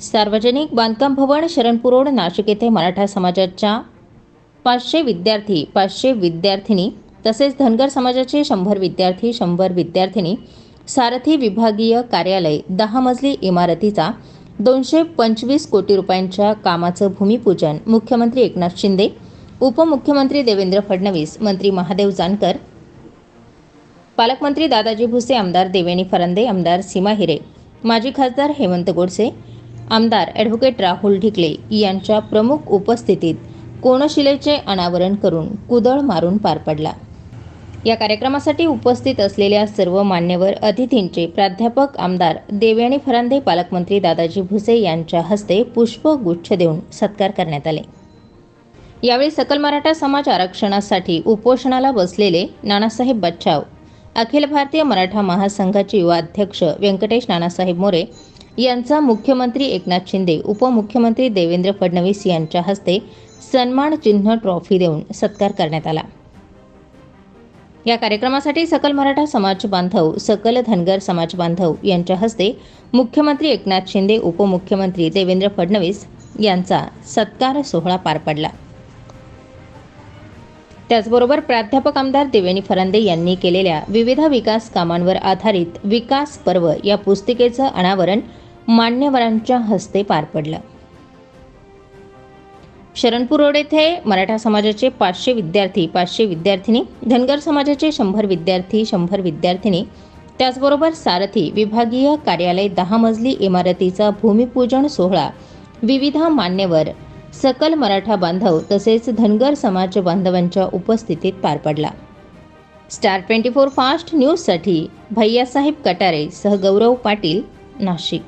सार्वजनिक बांधकाम भवन शरणपूर रोड नाशिक येथे मराठा समाजाच्या पाचशे विद्यार्थी पाचशे विद्यार्थिनी तसेच धनगर समाजाचे शंभर विद्यार्थी शंभर विद्यार्थिनी सारथी विभागीय कार्यालय दहा मजली इमारतीचा दोनशे पंचवीस कोटी रुपयांच्या कामाचं भूमिपूजन मुख्यमंत्री एकनाथ शिंदे उपमुख्यमंत्री देवेंद्र फडणवीस मंत्री महादेव जानकर पालकमंत्री दादाजी भुसे आमदार देवेनी फरांदे आमदार सीमा हिरे माजी खासदार हेमंत गोडसे आमदार ॲडव्होकेट राहुल ढिकले यांच्या प्रमुख उपस्थितीत कोणशिलेचे अनावरण करून कुदळ मारून पार पडला. या कार्यक्रमासाठी उपस्थित असलेल्या सर्व मान्यवर अतिथींचे प्राध्यापक आमदार देवयानी फरांदे पालकमंत्री दादाजी भुसे यांच्या हस्ते पुष्पगुच्छ देऊन सत्कार करण्यात आले. यावेळी सकल मराठा समाज आरक्षणासाठी उपोषणाला बसलेले नानासाहेब बच्चाव अखिल भारतीय मराठा महासंघाचे युवा अध्यक्ष व्यंकटेश नानासाहेब मोरे यांचा मुख्यमंत्री एकनाथ शिंदे उपमुख्यमंत्री देवेंद्र फडणवीस यांच्या हस्ते सन्मान चिन्ह ट्रॉफी देऊन सत्कार करण्यात आला. या कार्यक्रमासाठी सकल मराठा समाज बांधव सकल धनगर समाज बांधव यांच्या हस्ते मुख्यमंत्री एकनाथ शिंदे उपमुख्यमंत्री देवेंद्र फडणवीस यांचा सत्कार सोहळा पार पडला. त्याचबरोबर प्राध्यापक आमदार देवेनी फरांदे यांनी केलेल्या विविध विकास कामांवर आधारित विकास पर्व या पुस्तिकेचं अनावरण मान्यवरांच्या हस्ते पार पडलं. शरणपूर रोड येथे मराठा समाजाचे पाचशे विद्यार्थी पाचशे विद्यार्थिनी धनगर समाजाचे शंभर विद्यार्थी शंभर विद्यार्थिनी त्याचबरोबर सारथी विभागीय कार्यालय दहा मजली इमारतीचा भूमिपूजन सोहळा विविध मान्यवर सकल मराठा बांधव तसेच धनगर समाज बांधवांच्या उपस्थितीत पार पडला. स्टार ट्वेंटी फोर फास्ट न्यूजसाठी भैयासाहेब कटारे सह गौरव पाटील नाशिक.